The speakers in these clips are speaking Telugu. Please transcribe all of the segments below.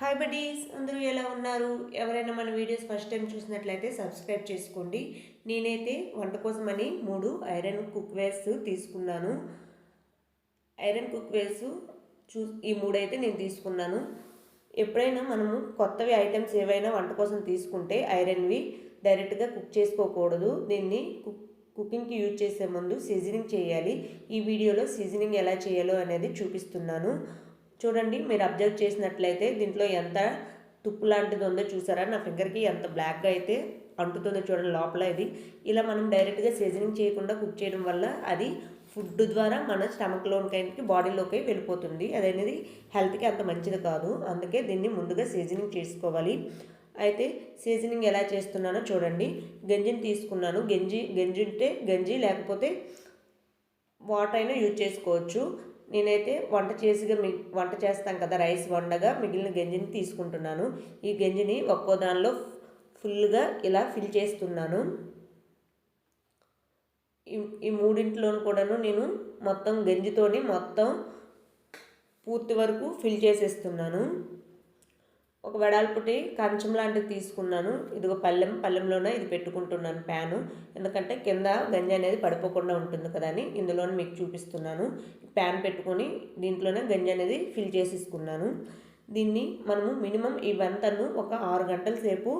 హాయ్ బడీస్ అందరూ ఎలా ఉన్నారు? ఎవరైనా మన వీడియోస్ ఫస్ట్ టైం చూసినట్లయితే సబ్స్క్రైబ్ చేసుకోండి. నేనైతే వంట కోసమని మూడు ఐరన్ కుక్ వేర్స్ తీసుకున్నాను. ఐరన్ కుక్ వేర్స్ చూ ఈ మూడైతే నేను తీసుకున్నాను. ఎప్పుడైనా మనము కొత్తవి ఐటమ్స్ ఏవైనా వంట కోసం తీసుకుంటే ఐరన్వి డైరెక్ట్గా కుక్ చేసుకోకూడదు. దీన్ని కుక్ కుకింగ్కి యూజ్ చేసే ముందు సీజనింగ్ చేయాలి. ఈ వీడియోలో సీజనింగ్ ఎలా చేయాలో అనేది చూపిస్తున్నాను. చూడండి మీరు అబ్జర్వ్ చేసినట్లయితే దీంట్లో ఎంత తుప్పు లాంటిది ఉందో చూసారా? నా ఫింగర్కి ఎంత బ్లాక్గా అయితే అంటుతుందో చూడండి లోపల ఇది. ఇలా మనం డైరెక్ట్గా సీజనింగ్ చేయకుండా కుక్ చేయడం వల్ల అది ఫుడ్ ద్వారా మన స్టమక్లోకి బాడీలోకి వెళ్ళిపోతుంది. అది అనేది హెల్త్కి అంత మంచిది కాదు. అందుకే దీన్ని ముందుగా సీజనింగ్ చేసుకోవాలి. అయితే సీజనింగ్ ఎలా చేస్తున్నానో చూడండి. గంజిని తీసుకున్నాను. గంజి గంజి ఉంటే గంజి లేకపోతే వాటర్ అయినా యూజ్ చేసుకోవచ్చు. నేనైతే వంట చేసిగా మి వంట చేస్తాం కదా రైస్ వండగా మిగిలిన గంజిని తీసుకుంటున్నాను. ఈ గంజిని ఒక్కో దానిలో ఫుల్గా ఇలా ఫిల్ చేస్తున్నాను. ఈ ఈ మూడింటిలోనూ కూడాను నేను మొత్తం గంజితోని మొత్తం పూర్తి వరకు ఫిల్ చేసేస్తున్నాను. ఒక వెడల్పుటి కంచం లాంటిది తీసుకున్నాను. ఇదిగో పల్లెం పల్లెంలోనే ఇది పెట్టుకుంటున్నాను ప్యాను. ఎందుకంటే కింద గంజి అనేది పడిపోకుండా ఉంటుంది కదా అని ఇందులోనే మీకు చూపిస్తున్నాను. ప్యాన్ పెట్టుకొని దీంట్లోనే గంజి అనేది ఫిల్ చేసేసుకున్నాను. దీన్ని మనము మినిమం ఈ వంతను ఒక ఆరు గంటల సేపు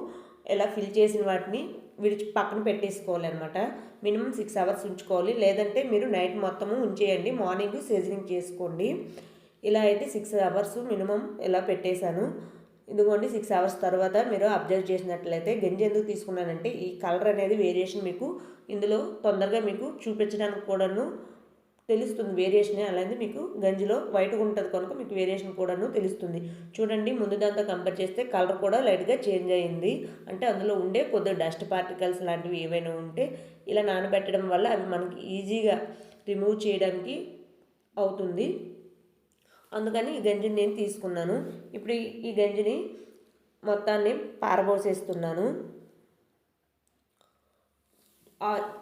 ఇలా ఫిల్ చేసిన వాటిని విడిచి పక్కన పెట్టేసుకోవాలన్నమాట మినిమం సిక్స్ అవర్స్ ఉంచుకోవాలి. లేదంటే మీరు నైట్ మొత్తము ఉంచేయండి. మార్నింగ్ సీజనింగ్ చేసుకోండి. ఇలా అయితే సిక్స్ అవర్స్ మినిమం ఇలా పెట్టేశాను. ఇదిగోండి సిక్స్ అవర్స్ తర్వాత మీరు అబ్జర్వ్ చేసినట్లయితే గంజి ఎందుకు తీసుకున్నానంటే ఈ కలర్ అనేది వేరియేషన్ మీకు ఇందులో తొందరగా మీకు చూపించడానికి కూడాను తెలుస్తుంది. వేరియేషన్ అలాగే మీకు గంజిలో వైట్గా ఉంటుంది కనుక మీకు వేరియేషన్ కూడాను తెలుస్తుంది. చూడండి ముందు దాంతో కంపేర్ చేస్తే కలర్ కూడా లైట్గా చేంజ్ అయ్యింది అంటే అందులో ఉండే కొద్దిగా డస్ట్ పార్టికల్స్ లాంటివి ఏవైనా ఉంటే ఇలా నానబెట్టడం వల్ల అవి మనకి ఈజీగా రిమూవ్ చేయడానికి అవుతుంది. అందుకని ఈ గంజిని నేను తీసుకున్నాను. ఇప్పుడు ఈ గంజిని మొత్తాన్ని పారబోసేస్తున్నాను.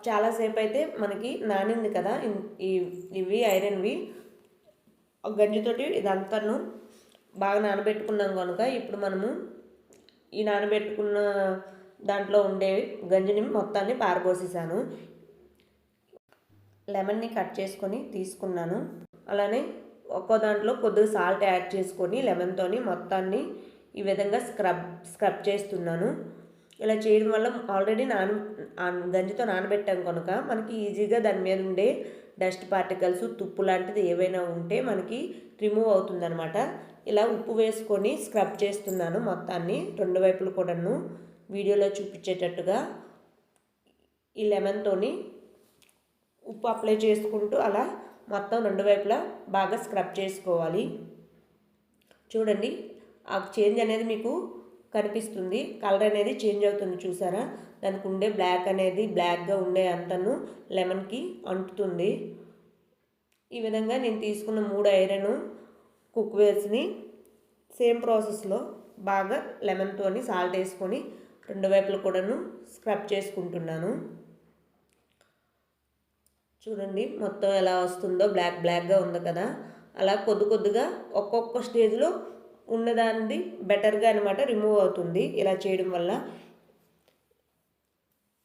చాలాసేపు అయితే మనకి నానింది కదా. ఈ ఇవి ఐరన్వి. గంజితోటి ఇదంతాను బాగా నానబెట్టుకున్నాం కనుక ఇప్పుడు మనము ఈ నానబెట్టుకున్న దాంట్లో ఉండే గంజిని మొత్తాన్ని పారబోసేసాను. లెమన్ని కట్ చేసుకొని తీసుకున్నాను. అలానే ఒక్కో దాంట్లో కొద్దిగా సాల్ట్ యాడ్ చేసుకొని లెమన్తోని మొత్తాన్ని ఈ విధంగా స్క్రబ్ స్క్రబ్ చేస్తున్నాను. ఇలా చేయడం వల్ల ఆల్రెడీ నాన గంజితో నానబెట్టాం కనుక మనకి ఈజీగా దాని మీద ఉండే డస్ట్ పార్టికల్స్ తుప్పు లాంటిది ఏవైనా ఉంటే మనకి రిమూవ్ అవుతుందనమాట ఇలా ఉప్పు వేసుకొని స్క్రబ్ చేస్తున్నాను మొత్తాన్ని. రెండు వైపులు కూడాను వీడియోలో చూపించేటట్టుగా ఈ లెమన్తోని ఉప్పు అప్లై చేసుకుంటూ అలా మొత్తం రెండు వైపులా బాగా స్క్రబ్ చేసుకోవాలి. చూడండి ఆ చేంజ్ అనేది మీకు కనిపిస్తుంది. కలర్ అనేది చేంజ్ అవుతుంది చూసారా? దానికి ఉండే బ్లాక్ అనేది బ్లాక్గా ఉండే అంతను లెమన్కి అంటుతుంది. ఈ విధంగా నేను తీసుకున్న మూడు ఐరన్ కుక్వేర్స్ని సేమ్ ప్రాసెస్లో బాగా లెమన్తో సాల్ట్ వేసుకొని రెండు వైపులు కూడాను స్క్రబ్ చేసుకుంటున్నాను. చూడండి మొత్తం ఎలా వస్తుందో బ్లాక్ బ్లాక్గా ఉంది కదా. అలా కొద్ది కొద్దిగా ఒక్కొక్క స్టేజ్లో ఉన్నదాన్ని బెటర్గా అనమాట రిమూవ్ అవుతుంది ఇలా చేయడం వల్ల.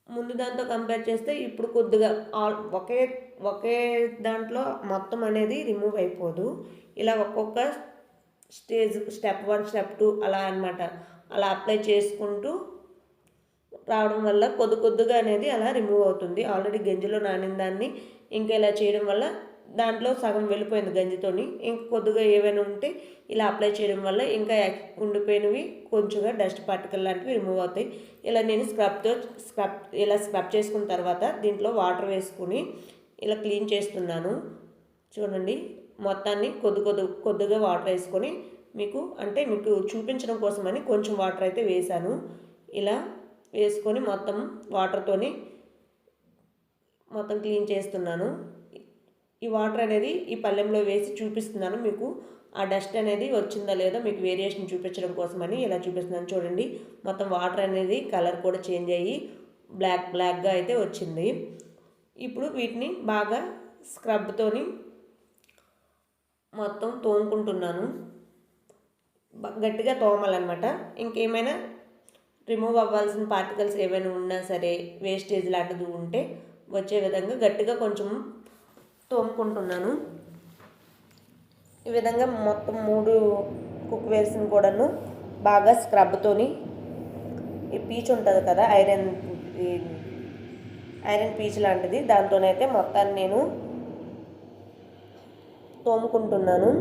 ముందు దాంతో కంపేర్ చేస్తే ఇప్పుడు కొద్దిగా ఆల్ ఒకే ఒకే దాంట్లో మొత్తం అనేది రిమూవ్ అయిపోదు. ఇలా ఒక్కొక్క stage step one step two అలా అనమాట అలా అప్లై చేసుకుంటూ రావడం వల్ల కొద్ది కొద్దిగా అనేది అలా రిమూవ్ అవుతుంది. ఆల్రెడీ గంజిలో నానిన దాన్ని ఇంకా ఇలా చేయడం వల్ల దాంట్లో సగం వెళ్ళిపోయింది గంజితోని. ఇంకా కొద్దిగా ఏవైనా ఉంటే ఇలా అప్లై చేయడం వల్ల ఇంకా ఉండిపోయినవి కొంచెంగా డస్ట్ పార్టికల్ లాంటివి రిమూవ్ అవుతాయి. ఇలా నేను స్క్రబ్తో స్క్రబ్ ఇలా స్క్రబ్ చేసుకున్న తర్వాత దీంట్లో వాటర్ వేసుకుని ఇలా క్లీన్ చేస్తున్నాను. చూడండి మొత్తాన్ని కొద్ది కొద్ది కొద్దిగా వాటర్ వేసుకొని మీకు అంటే మీకు చూపించడం కోసమని కొంచెం వాటర్ అయితే వేశాను. ఇలా వేసుకొని మొత్తం వాటర్తోని మొత్తం క్లీన్ చేస్తున్నాను. ఈ వాటర్ అనేది ఈ పళ్ళెంలో వేసి చూపిస్తున్నాను మీకు. ఆ డస్ట్ అనేది వచ్చిందా లేదో మీకు వేరియేషన్ చూపించడం కోసమని ఇలా చూపిస్తున్నాను. చూడండి మొత్తం వాటర్ అనేది కలర్ కూడా చేంజ్ అయ్యి బ్లాక్ బ్లాక్గా అయితే వచ్చింది. ఇప్పుడు వీటిని బాగా స్క్రబ్తోని మొత్తం తోముకుంటున్నాను. గట్టిగా తోమాలన్నమాట. ఇంకేమైనా రిమూవ్ అవ్వాల్సిన పార్టికల్స్ ఏమైనా ఉన్నా సరే వేస్టేజ్ లాంటిది ఉంటే వచ్చే విధంగా గట్టిగా కొంచెం తోముకుంటున్నాను. ఈ విధంగా మొత్తం మూడు కుక్ వేసిన కూడాను బాగా స్క్రబ్తోని ఈ పీచ్ ఉంటుంది కదా ఐరన్ ఈ ఐరన్ పీచ్ లాంటిది దాంతోనైతే మొత్తాన్ని నేను తోముకుంటున్నాను.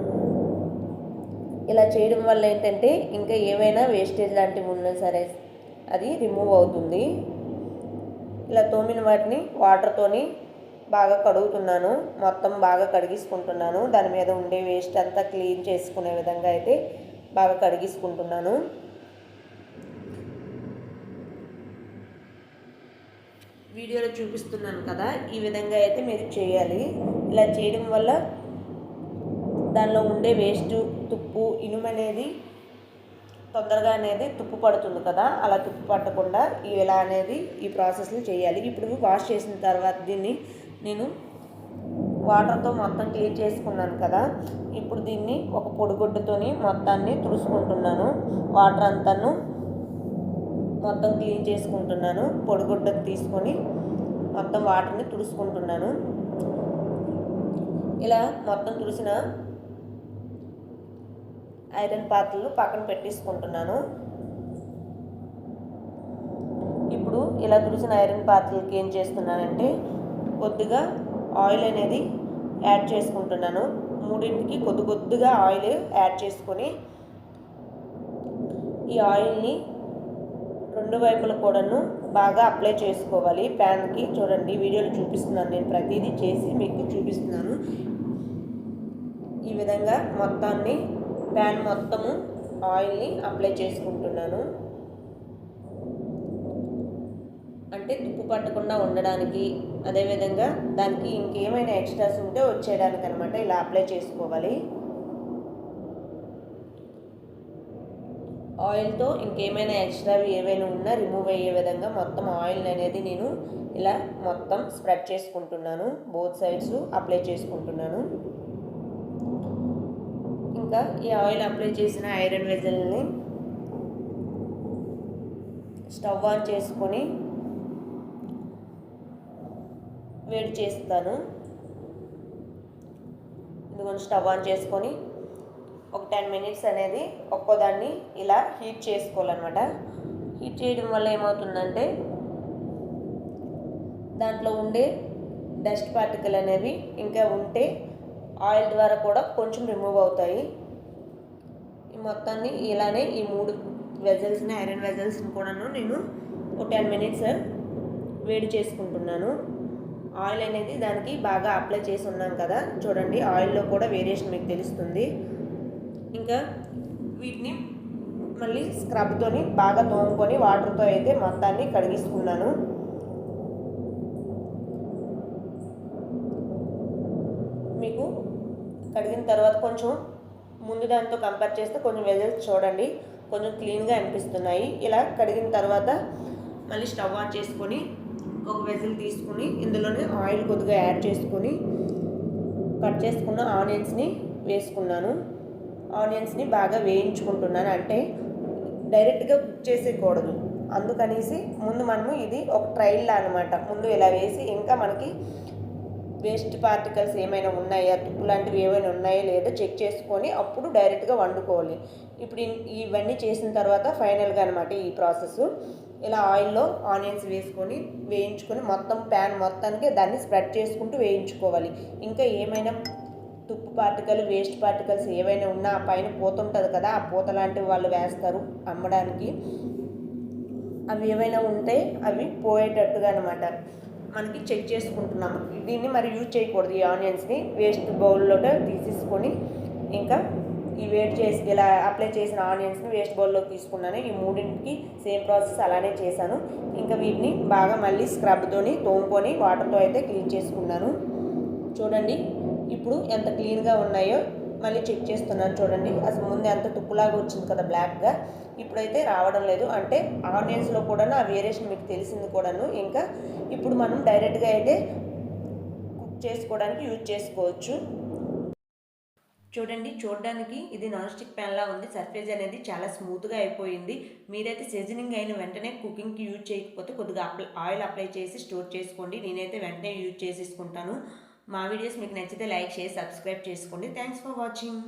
ఇలా చేయడం వల్ల ఏంటంటే ఇంకా ఏవైనా వేస్టేజ్ లాంటివి ఉన్నా సరే అది రిమూవ్ అవుతుంది. ఇలా తోమిన వాటిని వాటర్తోని బాగా కడుగుతున్నాను. మొత్తం బాగా కడిగించుకుంటున్నాను దాని మీద ఉండే వేస్ట్ అంతా క్లీన్ చేసుకునే విధంగా అయితే బాగా కడిగించుకుంటున్నాను వీడియోలో చూపిస్తున్నాను కదా ఈ విధంగా అయితే మీరు చేయాలి. ఇలా చేయడం వల్ల దానిలో ఉండే వేస్ట్ తుప్పు ఇనుము అనేది తొందరగా అనేది తుప్పు పడుతుంది కదా అలా తుప్పు పట్టకుండా ఇలా అనేది ఈ ప్రాసెస్ని చేయాలి. ఇప్పుడు వాష్ చేసిన తర్వాత దీన్ని నేను వాటర్తో మొత్తం క్లీన్ చేసుకున్నాను కదా ఇప్పుడు దీన్ని ఒక పొడిగుడ్డతోని మొత్తాన్ని తుడుచుకుంటున్నాను. వాటర్ అంతాను మొత్తం క్లీన్ చేసుకుంటున్నాను. పొడిగుడ్డ తీసుకొని మొత్తం వాటర్ని తుడుచుకుంటున్నాను. ఇలా మొత్తం తుడిసిన ఐరన్ పాత్రలు పక్కన పెట్టేసుకుంటున్నాను. ఇప్పుడు ఇలా తుడిసిన ఐరన్ పాత్రలకి ఏం చేస్తున్నానంటే కొద్దిగా ఆయిల్ అనేది యాడ్ చేసుకుంటున్నాను. మూడింటికి కొద్ది కొద్దిగా ఆయిల్ యాడ్ చేసుకొని ఈ ఆయిల్ని రెండు వైపుల కూడాను బాగా అప్లై చేసుకోవాలి. ప్యాన్కి చూడండి వీడియోలు చూపిస్తున్నాను నేను ప్రతిదీ చేసి మీకు చూపిస్తున్నాను. ఈ విధంగా మొత్తాన్ని ప్యాన్ మొత్తము ఆయిల్ని అప్లై చేసుకుంటున్నాను. అంటే తుప్పు పట్టకుండా ఉండడానికి అదేవిధంగా దానికి ఇంకేమైనా ఎక్స్ట్రాస్ ఉంటే వచ్చేయడానికి అనమాట ఇలా అప్లై చేసుకోవాలి. ఆయిల్తో ఇంకేమైనా ఎక్స్ట్రావి ఏవైనా ఉన్నా రిమూవ్ అయ్యే విధంగా మొత్తం ఆయిల్ అనేది నేను ఇలా మొత్తం స్ప్రెడ్ చేసుకుంటున్నాను. బోత్ సైడ్స్ అప్లై చేసుకుంటున్నాను. ఇంకా ఈ ఆయిల్ అప్లై చేసిన ఐరన్ వెజల్ని స్టవ్ ఆన్ చేసుకొని వేడి చేస్తాను. ఇదిగోండి స్టవ్ ఆన్ చేసుకొని ఒక టెన్ మినిట్స్ అనేది ఒక్కోదాన్ని ఇలా హీట్ చేసుకోవాలన్నమాట. హీట్ చేయడం వల్ల ఏమవుతుందంటే దాంట్లో ఉండే డస్ట్ పార్టికల్ అనేవి ఇంకా ఉంటే ఆయిల్ ద్వారా కూడా కొంచెం రిమూవ్ అవుతాయి. ఈ మొత్తాన్ని ఇలానే ఈ మూడు వెజల్స్ని ఐరన్ వెజల్స్ని కూడాను నేను ఒక టెన్ మినిట్స్ వేడి చేసుకుంటున్నాను. ఆయిల్ అనేది దానికి బాగా అప్లై చేసి ఉన్నాం కదా. చూడండి ఆయిల్లో కూడా వేరియేషన్ మీకు తెలుస్తుంది. ఇంకా వీటిని మళ్ళీ స్క్రబ్తోని బాగా తోముకొని వాటర్తో అయితే మొత్తాన్ని కడిగిస్తున్నాను మీకు కడిగిన తర్వాత కొంచెం ముందు దాంతో కంపేర్ చేస్తే కొంచెం వెజల్స్ చూడండి కొంచెం క్లీన్గా అనిపిస్తున్నాయి. ఇలా కడిగిన తర్వాత మళ్ళీ స్టవ్ ఆన్ చేసుకొని ఒక వెజల్ తీసుకొని ఇందులోనే ఆయిల్ కొద్దిగా యాడ్ చేసుకొని కట్ చేసుకున్న ఆనియన్స్ని వేసుకున్నాను. ఆనియన్స్ని బాగా వేయించుకుంటున్నాను. అంటే డైరెక్ట్గా కుక్ చేసేయకూడదు. అందుకనేసి ముందు మనము ఇది ఒక ట్రైల్ అనమాట ముందు ఇలా వేసి ఇంకా మనకి వేస్ట్ పార్టికల్స్ ఏమైనా ఉన్నాయా? తుప్పు లాంటివి ఏమైనా ఉన్నాయా లేదో చెక్ చేసుకొని అప్పుడు డైరెక్ట్గా వండుకోవాలి. ఇప్పుడు ఇవన్నీ చేసిన తర్వాత ఫైనల్గా అనమాట ఈ ప్రాసెస్ ఇలా ఆయిల్లో ఆనియన్స్ వేసుకొని వేయించుకొని మొత్తం ప్యాన్ మొత్తానికి దాన్ని స్ప్రెడ్ చేసుకుంటూ వేయించుకోవాలి. ఇంకా ఏమైనా తుప్పు పార్టికల్ వేస్ట్ పార్టికల్స్ ఏవైనా ఉన్నా ఆ పైన పూత ఉంటుంది కదా ఆ పూత లాంటివి వాళ్ళు వేస్తారు అమ్మడానికి. అవి ఏవైనా ఉంటే అవి పోయేటట్టుగా అనమాట మనకి చెక్ చేసుకుంటున్నాము దీన్ని మరి యూజ్ చేయకూడదు. ఈ ఆనియన్స్ని వేస్ట్ బౌల్లో తీసేసుకొని ఇంకా ఈ వేడి చేసి ఇలా అప్లై చేసిన ఆనియన్స్ని వేస్ట్ బౌల్లో తీసుకున్నాను. ఈ మూడింటికి సేమ్ ప్రాసెస్ అలానే చేశాను. ఇంకా వీటిని బాగా మళ్ళీ స్క్రబ్తోని తోముకొని వాటర్తో అయితే క్లీన్ చేసుకున్నాను. చూడండి ఇప్పుడు ఎంత క్లీన్గా ఉన్నాయో మళ్ళీ చెక్ చేస్తున్నాను చూడండి. అసలు ముందు ఎంత తుప్పులాగా వచ్చింది కదా బ్లాక్గా ఇప్పుడైతే రావడం లేదు. అంటే ఆనియన్స్లో కూడా ఆ వేరియేషన్ మీకు తెలిసింది కూడాను. ఇంకా ఇప్పుడు మనం డైరెక్ట్గా అయితే కుక్ చేసుకోవడానికి యూజ్ చేసుకోవచ్చు. చూడండి చూడడానికి ఇది నాన్ స్టిక్ ప్యాన్లా ఉంది. సర్ఫేస్ అనేది చాలా స్మూత్గా అయిపోయింది. మీరైతే సీజనింగ్ అయిన వెంటనే కుకింగ్కి యూజ్ చేయకపోతే కొద్దిగా అప్లై ఆయిల్ అప్లై చేసి స్టోర్ చేసుకోండి. నేనైతే వెంటనే యూజ్ చేసేసుకుంటాను. మా వీడియోస్ మీకు నచ్చితే లైక్ చేసి సబ్స్క్రైబ్ చేసుకోండి. Thanks for watching